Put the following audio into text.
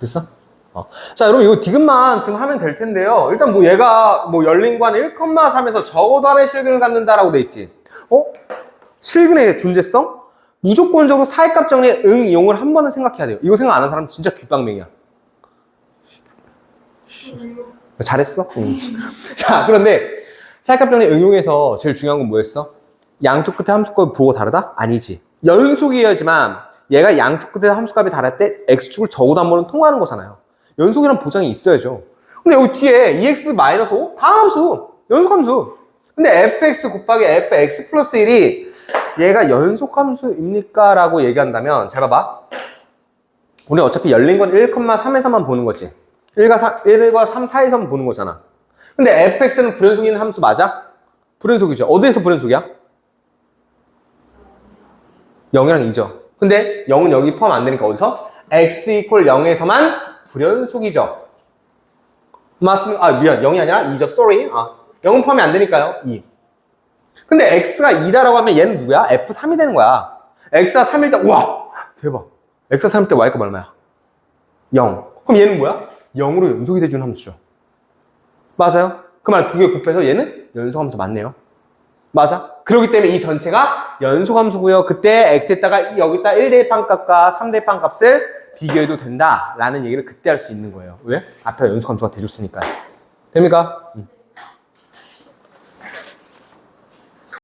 됐어? 어. 자, 여러분 이거 디귿만 지금 하면 될 텐데요. 일단 뭐 얘가 뭐 열린 관 1,3에서 적어도 하나의 실근을 갖는다라고 돼 있지. 어? 실근의 존재성? 무조건적으로 사회값 정리의 응, 이용을 한 번은 생각해야 돼요. 이거 생각 안 한 사람 진짜 귓방맹이야. 잘했어? 응. 자, 그런데 사회값 정리 응용에서 제일 중요한 건 뭐였어? 양쪽 끝에 함수값이 보고 다르다? 아니지. 연속이어야지만 얘가 양쪽 끝에 함수값이 다를 때 x축을 적어도 한 번은 통과하는 거잖아요. 연속이란 보장이 있어야죠. 근데 여기 뒤에 2x-5 다 함수. 연속함수. 근데 fx 곱하기 fx 플러스 1이 얘가 연속함수입니까? 라고 얘기한다면 잘 봐봐. 우리 어차피 열린 건 1,3에서만 보는 거지. 1과 3, 1과 3 사이에서만 보는 거잖아. 근데 fx는 불연속이 있는 함수 맞아? 불연속이죠. 어디에서 불연속이야? 0이랑 2죠. 근데 0은 여기 포함 안 되니까 어디서? x 이퀄 0에서만 불연속이죠. 맞습니다. 아, 미안. 0이 아니라 2죠. sorry. 아, 0은 포함이 안 되니까요. 2. 근데 x가 2다라고 하면 얘는 누구야? f3이 되는 거야. x가 3일 때, 우와! 대박. x가 3일 때 y값 얼마야? 0. 그럼 얘는 뭐야? 0으로 연속이 돼주는 함수죠. 맞아요? 그 말 두 개 곱해서 얘는 연속함수 맞네요. 맞아? 그렇기 때문에 이 전체가 연속함수고요. 그때 x에다가 여기다 1대1 판값과 3대1 판값을 비교해도 된다라는 얘기를 그때 할 수 있는 거예요. 왜? 앞에 연속함수가 돼줬으니까요. 됩니까? 음.